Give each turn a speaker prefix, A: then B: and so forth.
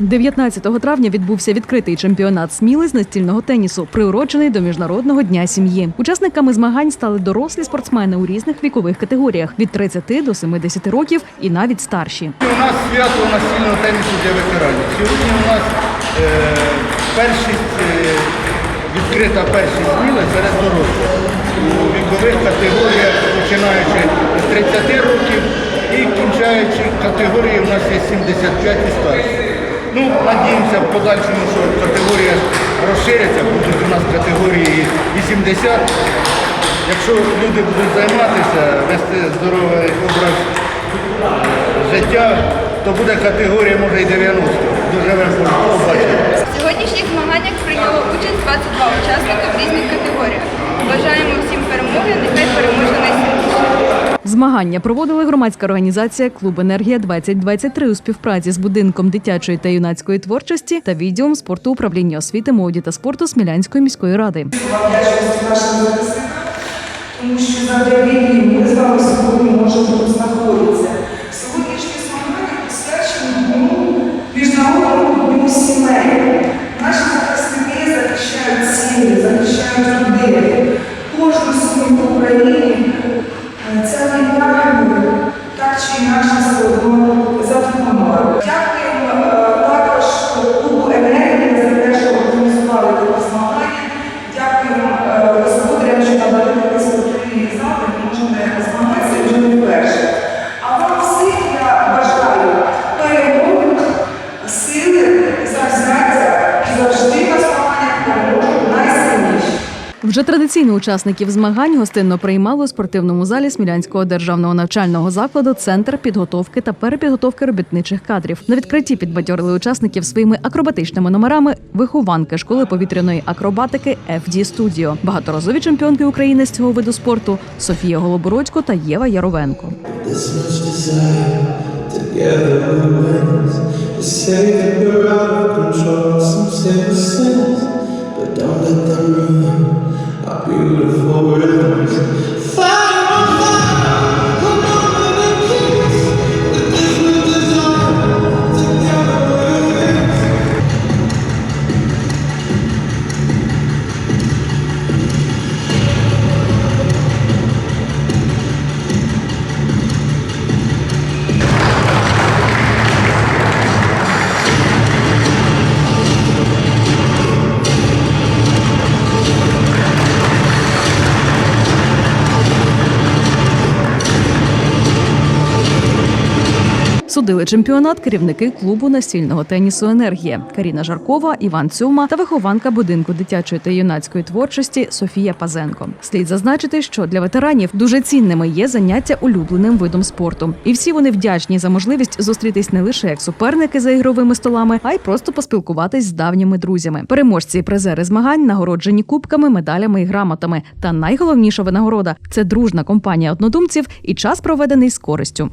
A: 19 травня відбувся відкритий чемпіонат Сміли з настільного тенісу, приурочений до міжнародного дня сім'ї. Учасниками змагань стали дорослі спортсмени у різних вікових категоріях від 30 до 70 років і навіть старші.
B: У нас свято настільного тенісу для ветеранів. Сьогодні у нас е, першість, е, відкрита першість зміни серед дорослих. У вікових категоріях, починаючи з 30 років і кінчаючи категорії у нас є 75 і старші. Ну, надіємося в подальшому, що категорія розшириться, будуть у нас категорії 80. Якщо люди будуть займатися, вести здоровий образ життя, то буде категорія, може, і 90. Доживемо, побачимо.
C: В сьогоднішніх змаганнях прийняло участь 22 учасника в різних категоріях. Бажаємо всім перемоги, нехай переможе найсильніше.
A: Змагання проводила громадська організація Клуб Енергія 2023 у співпраці з будинком дитячої та юнацької творчості та відділом спорту управління освіти, молоді та спорту Смілянської міської ради.
D: тому що завдяки ми з вами сьогодні можемо Вже
A: традиційно учасників змагань гостинно приймали у спортивному залі Смілянського державного навчального закладу Центр підготовки та перепідготовки робітничих кадрів. На відкритті підбадьорили учасників своїми акробатичними номерами вихованки школи повітряної акробатики FD Studio, багаторазові чемпіонки України з цього виду спорту Софія Голобородько та Єва Яровенко.
E: Hallelujah.
A: Судили чемпіонат керівники клубу настільного тенісу Енергія Каріна Жаркова, Іван Цюма та вихованка будинку дитячої та юнацької творчості Софія Пазенко. Слід зазначити, що для ветеранів дуже цінними є заняття улюбленим видом спорту, і всі вони вдячні за можливість зустрітись не лише як суперники за ігровими столами, а й просто поспілкуватись з давніми друзями. Переможці і призери змагань нагороджені кубками, медалями і грамотами. Та найголовніша винагорода це дружна компанія однодумців і час проведений з користю.